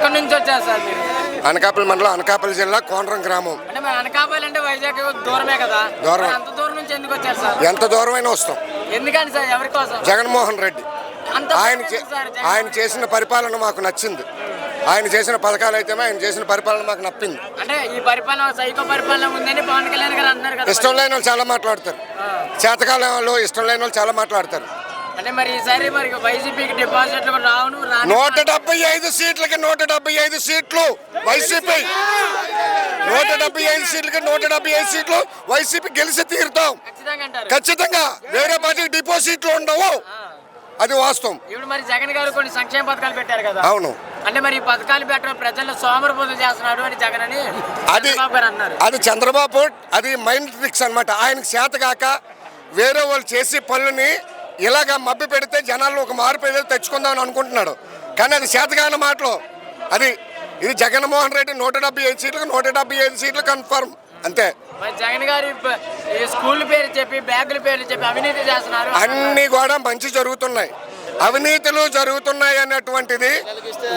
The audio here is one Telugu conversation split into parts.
ఎక్కడి నుంచి వచ్చారు సార్ మీరు? అనకాపల్లి మండలం అనకాపల్లి జిల్లా కోనరం గ్రామం. అంటే మరి అనకాపల్లి అంటే వైజాగ్ దూరమే కదా. మరి అంత దూరం నుంచి ఎందుకు వచ్చారు సార్? ఎంత దూరమైనా వస్తాం. ఎందుకని సార్? ఎవరి కోసం? జగన్మోహన్ రెడ్డి. అంత ఆయన దూరం చే- ఎందుకు సార్ జగన్? ఆయన చేసిన పరిపాలన మాకు నచ్చింది. ఆయన చేసిన పథకాలు అయితే ఆయన చేసిన పరిపాలన మాకు నప్పింది. అంటే ఈ పరిపాలన సైకో పరిపాలన ఉందని పవన్ కళ్యాణ్ గారు అంటున్నారు కదా ఇష్టం లేని వాళ్ళు చాలా మాట్లాడతారు. చేతకాలం వాళ్ళు ఇష్టం లేని వాళ్ళు చాలా మాట్లాడతారు. అంటే మరి ఈసారి మరి వైసీపీకి డిపాజిట్లు రావును నూట డెబ్బై ఐదు సీట్లకి నూట డెబ్బై ఐదు సీట్లు వైసీపీ. నూట డెబ్బై ఐదు సీట్లకి నూట డెబ్బై ఐదు సీట్లు వైసీపీ గెలిచి తీరుతాం. ఖచ్చితంగా వేరే పార్టీకి డిపాజిట్లు ఉండవు. అది వాస్తవం. ఇప్పుడు మరి జగన్ గారు కొన్ని సంక్షేమ పథకాలు పెట్టారు కదా. అవును. అంటే మరి ఈ పథకాలు పెట్టడం ప్రజల్లో సోమరపోతులు చేస్తున్నాడు అని జగన్ అని అది అన్నారు. అది చంద్రబాబు అది మైండ్ ట్రిక్స్ అనమాట ఆయనకు చేత కాక వేరే వాళ్ళు చేసే పనులని ఇలాగ మభ్య పెడితే జనాల్లో ఒక మార్పు ఏదో తెచ్చుకుందామని అనుకుంటున్నాడు. కానీ అది చేతగాని మాటలు. అది ఇది జగన్మోహన్ రెడ్డి నూట డెబ్బై ఐదు సీట్లకు నూట డెబ్బై ఐదు సీట్లు కన్ఫర్మ్. అంతే. జగన్ గారు స్కూల్ పేరు చెప్పి బ్యాగుల పేర్లు చెప్పి అవినీతి చేస్తున్నారు. అన్నీ కూడా మంచి జరుగుతున్నాయి. అవినీతులు జరుగుతున్నాయి అన్నటువంటిది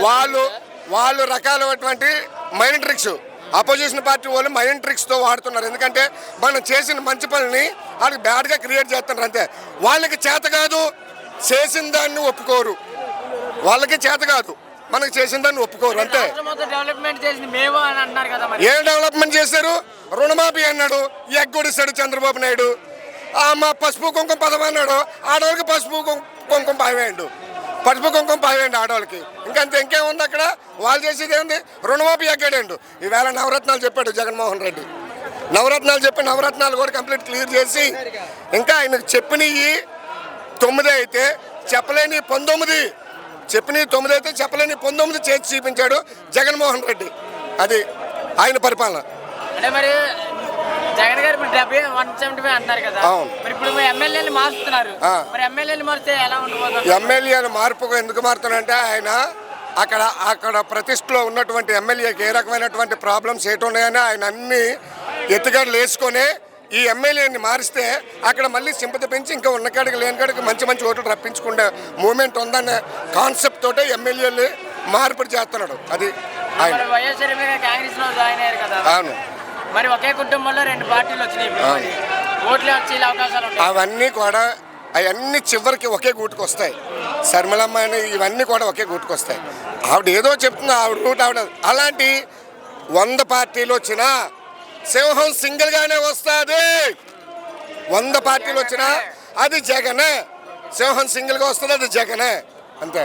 వాళ్ళు వాళ్ళు రకాలైనటువంటి మైండ్ ట్రిక్స్ అపోజిషన్ పార్టీ వాళ్ళు మైండ్ ట్రిక్స్తో వాడుతున్నారు. ఎందుకంటే మనం చేసిన మంచి పనిని వాళ్ళకి బ్యాడ్గా క్రియేట్ చేస్తున్నారు అంతే. వాళ్ళకి చేత కాదు చేసిన దాన్ని ఒప్పుకోరు. వాళ్ళకి చేత కాదు మనకి చేసిన దాన్ని ఒప్పుకోరు అంతే. ఏం డెవలప్మెంట్ చేశారు? రుణమాఫీ అన్నాడు ఎగ్గొడిస్తాడు చంద్రబాబు నాయుడు. మా పసుపు కుంకుమ పదం అన్నాడు ఆడవాళ్ళకి పసుపు కుంకుమ కుంకుమ పావేయండు పసుపు కుంకుమ పావేయండి ఆడవాళ్ళకి. ఇంకంతే ఇంకేముంది అక్కడ? వాళ్ళు చేసేది ఏంది? రుణమాఫీ ఎగ్గాడండు ఈవేళ నవరత్నాలు చెప్పాడు జగన్మోహన్ రెడ్డి. నవరత్నాలు చెప్పి నవరత్నాలు కూడా కంప్లీట్ క్లియర్ చేసి ఇంకా ఆయనకు చెప్పినవి తొమ్మిది అయితే చెప్పలేని పంతొమ్మిది. చెప్పిన తొమ్మిది అయితే చెప్పలేని పంతొమ్మిది చేసి చూపించాడు జగన్మోహన్ రెడ్డి. అది ఆయన పరిపాలన. అంటే మరి జగన్ గారు డెబ్బై వన్ సెవెంటీ ఫైవ్ అంటున్నారు కదా. అవును. మరి ఇప్పుడు ఎమ్మెల్యేలు మారుస్తున్నారు. ఆ. మరి ఎమ్మెల్యేలు మారితే ఎలా ఉండబోతుంది? ఎమ్మెల్యేలు మార్పుకు ఎందుకు మారుతానంటే ఆయన అక్కడ అక్కడ ప్రతిష్టలో ఉన్నటువంటి ఎమ్మెల్యేకి ఏ రకమైనటువంటి ప్రాబ్లమ్స్ ఏటి ఉన్నాయని ఆయన అన్ని ఎత్తుగడలు వేసుకొని ఈ ఎమ్మెల్యేని మారిస్తే అక్కడ మళ్ళీ సింపతి పెంచి ఇంకా ఉన్న కాడికి లేని కాడికి మంచి మంచి ఓట్లు రప్పించుకునే మూమెంట్ ఉందనే కాన్సెప్ట్ తోటే ఎమ్మెల్యేలు మార్పిడి చేస్తున్నాడు. అది ఆయన. మరి వైఎస్ఆర్ గారు కాంగ్రెస్లో జాయిన్ అయ్యారు కదా. అవును. మరి ఒకే కుటుంబంలో రెండు పార్టీలు వచ్చినాయి. ఓట్లు వచ్చే అవకాశాలు ఉంటాయి. అవన్నీ కూడా అవన్నీ చివరికి ఒకే గూటుకు వస్తాయి శర్మలమ్మ అని ఇవన్నీ కూడా ఒకే గూటుకు వస్తాయి ఆవిడ ఏదో చెప్తుంది ఆవిడ రూట్ ఆవిడ అలాంటి వంద పార్టీలు వచ్చినా సింహం సింగిల్గానే వస్తుంది. వంద పార్టీలు వచ్చినా అది జగనే. సింహం సింగిల్గా వస్తుంది అది జగనే. అంతే.